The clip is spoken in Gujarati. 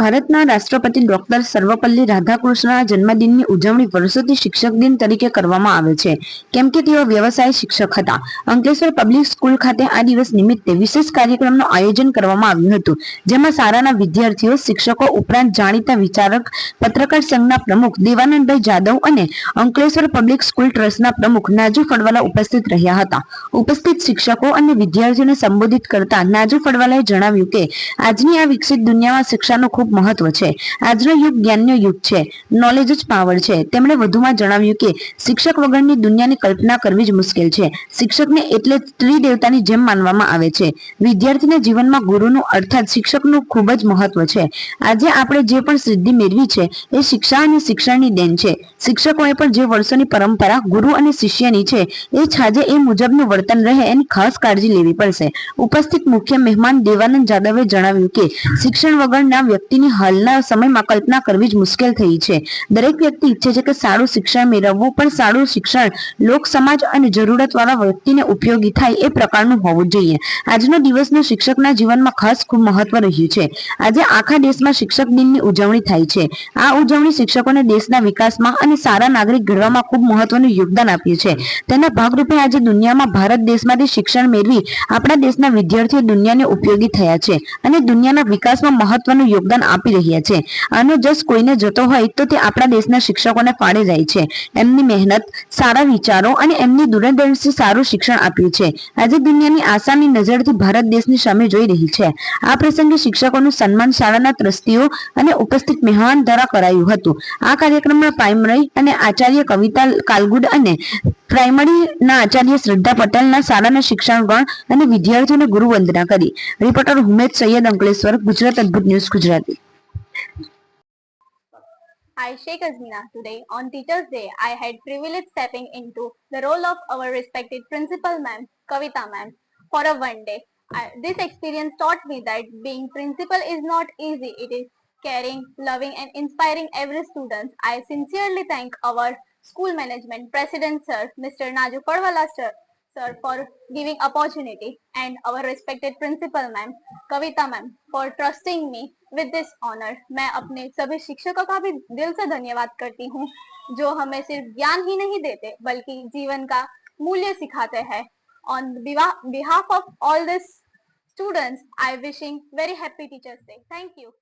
ભારતના રાષ્ટ્રપતિ ડોક્ટર સર્વપલ્લી રાધાકૃષ્ણના જન્મદિનની ઉજવણી વર્ષોથી શિક્ષક દિન તરીકે કરવામાં આવે છે. કેમ કે તેઓ વ્યવસાય શિક્ષક હતા. અંકલેશ્વર પબ્લિક સ્કૂલ ખાતે આ દિવસ નિમિત્તે વિશેષ કાર્યક્રમનું આયોજન કરવામાં આવ્યું હતું. જેમાં શાળાના વિદ્યાર્થીઓ, શિક્ષકો ઉપરાંત જાણીતા વિચારક, પત્રકાર સંઘના પ્રમુખ દેવાનંદભાઈ જાદવ અને અંકલેશ્વર પબ્લિક સ્કૂલ ટ્રસ્ટના પ્રમુખ નાજુ ફળવાલા ઉપસ્થિત રહ્યા હતા. ઉપસ્થિત શિક્ષકો અને વિદ્યાર્થીઓને સંબોધિત કરતા નાજુ ફળવાલાએ જણાવ્યું કે, આજની આ વિકસિત દુનિયામાં શિક્ષાનું ખૂબ મહત્વ છે. આજનો યુગ જ્ઞાનનો યુગ છે. નોલેજ જ પાવર છે. તેમણે વધુમાં જણાવ્યું કે શિક્ષક વગરની દુનિયાની કલ્પના કરવી જ મુશ્કેલ છે. શિક્ષકને એટલે ત્રિદેવતાની જેમ માનવામાં આવે છે. વિદ્યાર્થીના જીવનમાં ગુરુનું અર્થાત શિક્ષકનું ખૂબ જ મહત્વ છે. આજે આપણે જે પણ સિદ્ધિ મેળવી છે, એ શિક્ષા અને શિક્ષણની દેન છે. શિક્ષકોએ પણ જે વર્ષોની પરંપરા ગુરુ અને શિષ્યની છે, એ છાજે એ મુજબનું વર્તન રહે એની ખાસ કાળજી લેવી પડશે. ઉપસ્થિત મુખ્ય મહેમાન દેવાનંદ જાદવે જણાવ્યું કે શિક્ષણ વગરના વ્યક્તિની હાલના સમયમાં કલ્પના કરવી જ મુશ્કેલ થઈ છે. દરેક વ્યક્તિ ઈચ્છે છે કે સારું શિક્ષણ મેળવવું, પણ સારું શિક્ષણ લોક સમાજ અને જરૂરતવાળા વ્યક્તિને ઉપયોગી થાય એ પ્રકારનું હોવું જોઈએ. આજનો દિવસનો શિક્ષકના જીવનમાં ખાસ ખૂબ મહત્વ રહ્યું છે. આજે આખા દેશમાં શિક્ષક દિનની ઉજવણી થાય છે. આ ઉજવણી શિક્ષકોને દેશના વિકાસમાં અને સારા નાગરિક ઘડવામાં ખૂબ મહત્વનું યોગદાન આપ્યું છે. તેના ભાગરૂપે આજે દુનિયામાં ભારત દેશમાંથી શિક્ષણ મેળવી આપણા દેશના વિદ્યાર્થીઓ દુનિયાને ઉપયોગી થયા છે અને દુનિયાના વિકાસમાં મહત્વનું યોગદાન આપી રહ્યા છે. આનો જસ કોઈને જતો હોય તો તે આપણા દેશના શિક્ષકોને ફાળે જાય છે. એમની મહેનત, સારા વિચારો અને એમની દૂરદર્શી સારું શિક્ષણ આપ્યું છે. આજે દુનિયાની આશાની નજરથી ભારત દેશની સામે જોઈ રહી છે. આ પ્રસંગે શિક્ષકોનું સન્માન શાળાના ટ્રસ્ટીઓ અને ઉપસ્થિત મહેમાન દ્વારા કરાયું હતું. આ કાર્યક્રમમાં પ્રાઇમરી અને આચાર્ય કવિતા કાલગુડ અને પ્રાઇમરીના આચાર્ય શ્રદ્ધા પટેલના શાળાના શિક્ષણગણ અને વિદ્યાર્થીઓને ગુરુ વંદના કરી રિપોર્ટર હુમેદ સૈયદ અંકલેશ્વર ગુજરાત અદ્ભુત news Gujarati Hi, Sheikh Azmina. Today, on Teachers' Day, I had privilege stepping into the role of our respected principal ma'am, Kavita ma'am, for a one day. I, this experience taught me that being principal is not easy. It is caring, loving and inspiring every student. I sincerely thank our school management, President Sir, Mr. Naju Padwala Sir, sir for giving opportunity and our respected principal ma'am, Kavita ma'am, for trusting me with this honor. मैं अपने सभी शिक्षकों का भी दिल से धन्यवाद करती हूँ जो हमें सिर्फ़ ज्ञान ही नहीं देते बल्कि जीवन का मूल्य सिखाते हैं on behalf of all these students i wishing very happy teachers day thank you